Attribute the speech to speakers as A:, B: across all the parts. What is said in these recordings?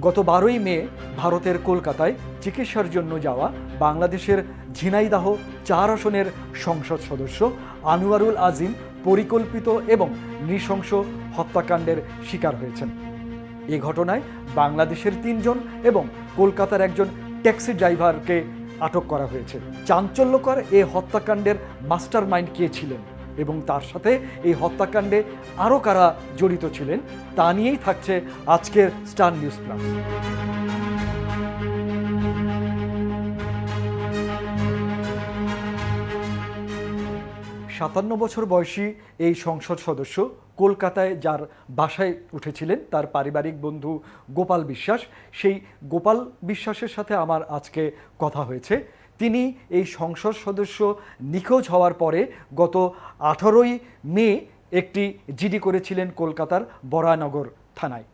A: গত বারোই মে ভারতের কলকাতায় চিকিৎসার জন্য যাওয়া বাংলাদেশের ঝিনাইদাহ চার আসনের সংসদ সদস্য আনোয়ারুল আজিম পরিকল্পিত এবং নৃশংস হত্যাকাণ্ডের শিকার হয়েছেন। এ ঘটনায় বাংলাদেশের তিনজন এবং কলকাতার একজন ট্যাক্সি ড্রাইভারকে আটক করা হয়েছে। চাঞ্চল্যকর এ হত্যাকাণ্ডের মাস্টার মাইন্ড কে ছিলেন? এবং তার সাথে এই হত্যাকাণ্ডে আরও কারা জড়িত ছিলেন, তা নিয়েই থাকছে আজকের স্টার নিউজ প্লাস। সাতান্ন বছর বয়সী এই সংসদ সদস্য কলকাতায় যার বাসায় উঠেছিলেন তার পারিবারিক বন্ধু গোপাল বিশ্বাস, সেই গোপাল বিশ্বাসের সাথে আমার আজকে কথা হয়েছে। তিনি এই সংসদ সদস্য নিখোঁজ হওয়ার পরে গত আঠারোই মে একটি জিডি করেছিলেন কলকাতার বরানগর থানায়।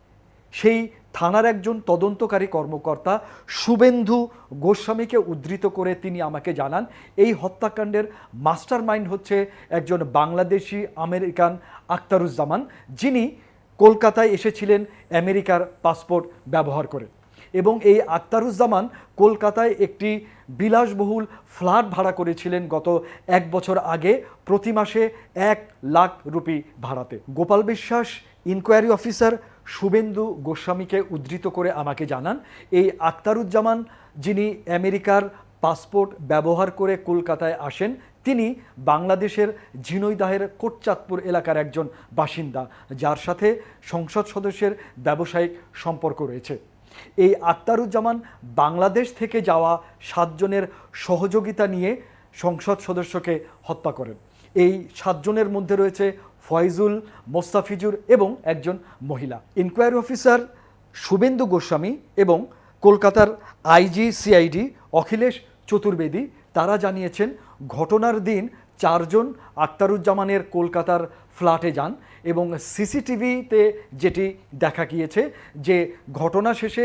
A: সেই থানার একজন তদন্তকারী কর্মকর্তা শুভেন্দু গোস্বামীকে উদ্ধৃত করে তিনি আমাকে জানান, এই হত্যাকাণ্ডের মাস্টার মাইন্ড হচ্ছে একজন বাংলাদেশি আমেরিকান আক্তারুজ্জামান যিনি কলকাতায় এসেছিলেন আমেরিকার পাসপোর্ট ব্যবহার করে। এবং এই আক্তারুজ্জামান কলকাতায় একটি বিলাসবহুল ফ্ল্যাট ভাড়া করেছিলেন গত এক বছর আগে, প্রতি মাসে এক লাখ রুপি ভাড়াতে। গোপাল বিশ্বাস ইনকোয়ারি অফিসার শুভেন্দু গোস্বামীকে উদ্ধৃত করে আমাকে জানান, এই আক্তারুজ্জামান যিনি আমেরিকার পাসপোর্ট ব্যবহার করে কলকাতায় আসেন, তিনি বাংলাদেশের ঝিনৈদাহের কোটচাঁদপুর এলাকার একজন বাসিন্দা, যার সাথে সংসদ সদস্যের ব্যবসায়িক সম্পর্ক রয়েছে। এই আক্তারুজ্জামান বাংলাদেশ থেকে যাওয়া সাতজনের সহযোগিতা নিয়ে সংসদ সদস্যকে হত্যা করেন। এই সাতজনের মধ্যে রয়েছে ফয়জুল, মোস্তাফিজুর এবং একজন মহিলা। ইনকোয়ারি অফিসার শুভেন্দু গোস্বামী এবং কলকাতার আইজি সিআইডি অখিলেশ চতুর্বেদী, তারা জানিয়েছেন, ঘটনার দিন চারজন আক্তারুজ্জামানের কলকাতার ফ্ল্যাটে যান এবং সিসিটিভিতে যেটি দেখা গিয়েছে যে ঘটনা শেষে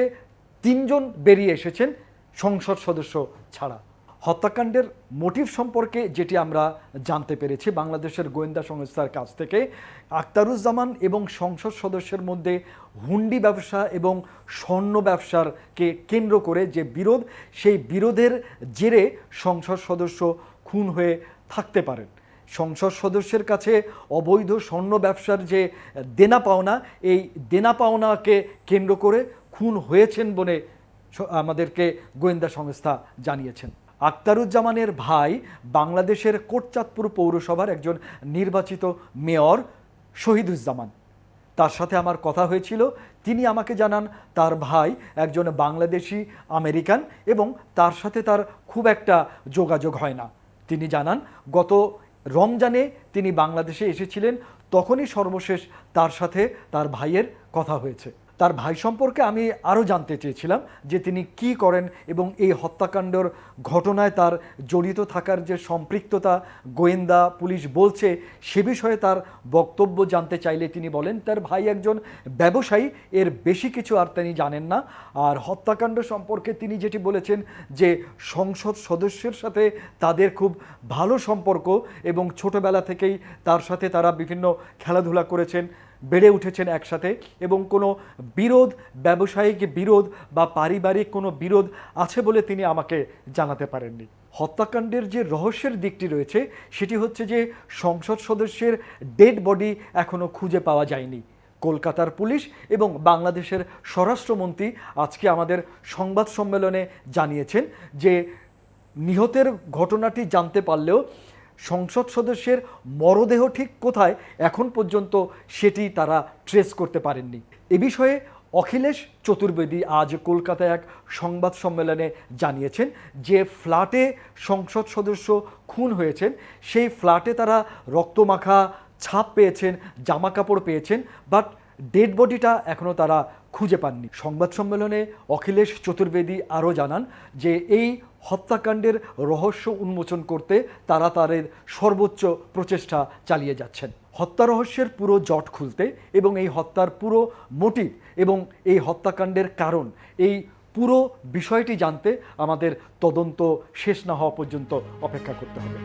A: তিনজন বেরিয়ে এসেছেন সংসদ সদস্য ছাড়া। হত্যাকাণ্ডের মোটিভ সম্পর্কে যেটি আমরা জানতে পেরেছি, বাংলাদেশের গোয়েন্দা সংস্থার কাছ থেকে আক্তারুজ্জামান এবং সংসদ সদস্যের মধ্যে হুন্ডি ব্যবসা এবং স্বর্ণ ব্যবসারকে কেন্দ্র করে যে বিরোধ, সেই বিরোধের জেরে সংসদ সদস্য খুন হয়ে থাকতে পারেন। সংসদ সদস্যের কাছে অবৈধ স্বর্ণ ব্যবসার যে দেনা পাওনা, এই দেনা পাওনাকে কেন্দ্র করে খুন হয়েছেন বলে আমাদেরকে গোয়েন্দা সংস্থা জানিয়েছেন। আক্তারুজ্জামানের ভাই বাংলাদেশের কোটচাঁদপুর পৌরসভার একজন নির্বাচিত মেয়র শহীদুজ্জামান। তার সাথে আমার কথা হয়েছিল, তিনি আমাকে জানান তার ভাই একজন বাংলাদেশি আমেরিকান এবং তার সাথে তার খুব একটা যোগাযোগ হয় না। তিনি জানান, গত রমজানে তিনি বাংলাদেশে এসেছিলেন তখনই সর্বশেষ তার সাথে তার ভাইয়ের কথা হয়েছে। তার ভাই সম্পর্কে আমি আরও জানতে চেয়েছিলাম যে তিনি কি করেন এবং এই হত্যাকাণ্ডর ঘটনায় তার জড়িত থাকার যে সম্পৃক্ততা গোয়েন্দা, পুলিশ বলছে সে বিষয়ে তার বক্তব্য জানতে চাইলে তিনি বলেন, তার ভাই একজন ব্যবসায়ী, এর বেশি কিছু আর তিনি জানেন না। আর হত্যাকাণ্ড সম্পর্কে তিনি যেটি বলেছেন যে সংসদ সদস্যের সাথে তাদের খুব ভালো সম্পর্ক এবং ছোটবেলা থেকেই তার সাথে তারা বিভিন্ন খেলাধুলা করেছেন। বেড়ে উঠেছেন একসাথে এবং কোনো বিরোধ, ব্যবসায়িক বিরোধ বা পারিবারিক কোনো বিরোধ আছে বলে তিনি আমাকে জানাতে পারেননি। হত্যাকাণ্ডের যে রহস্যের দিকটি রয়েছে, সেটি হচ্ছে যে সংসদ সদস্যের ডেড বডি এখনও খুঁজে পাওয়া যায়নি। কলকাতার পুলিশ এবং বাংলাদেশের স্বরাষ্ট্রমন্ত্রী আজকে আমাদের সংবাদ সম্মেলনে জানিয়েছেন যে নিহতের ঘটনাটি জানতে পারলেও সংসদ সদস্যের মরদেহ ঠিক কোথায় এখন পর্যন্ত সেটি তারা ট্রেস করতে পারেননি। এ বিষয়ে অখিলেশ চতুর্বেদী আজ কলকাতায় এক সংবাদ সম্মেলনে জানিয়েছেন যে ফ্ল্যাটে সংসদ সদস্য খুন হয়েছেন, সেই ফ্ল্যাটে তারা রক্তমাখা ছাপ পেয়েছেন জামা কাপড় পেয়েছেন, বাট ডেড বডিটা এখনও তারা খুঁজে পাননি। সংবাদ সম্মেলনে অখিলেশ চতুর্বেদী আরও জানান যে, এই হত্যাকাণ্ডের রহস্য উন্মোচন করতে তারা তাদের সর্বোচ্চ প্রচেষ্টা চালিয়ে যাচ্ছেন। হত্যা রহস্যের পুরো জট খুলতে এবং এই হত্যার পুরো মোটিভ এবং এই হত্যাকাণ্ডের কারণ, এই পুরো বিষয়টি জানতে আমাদের তদন্ত শেষ না হওয়া পর্যন্ত অপেক্ষা করতে হবে।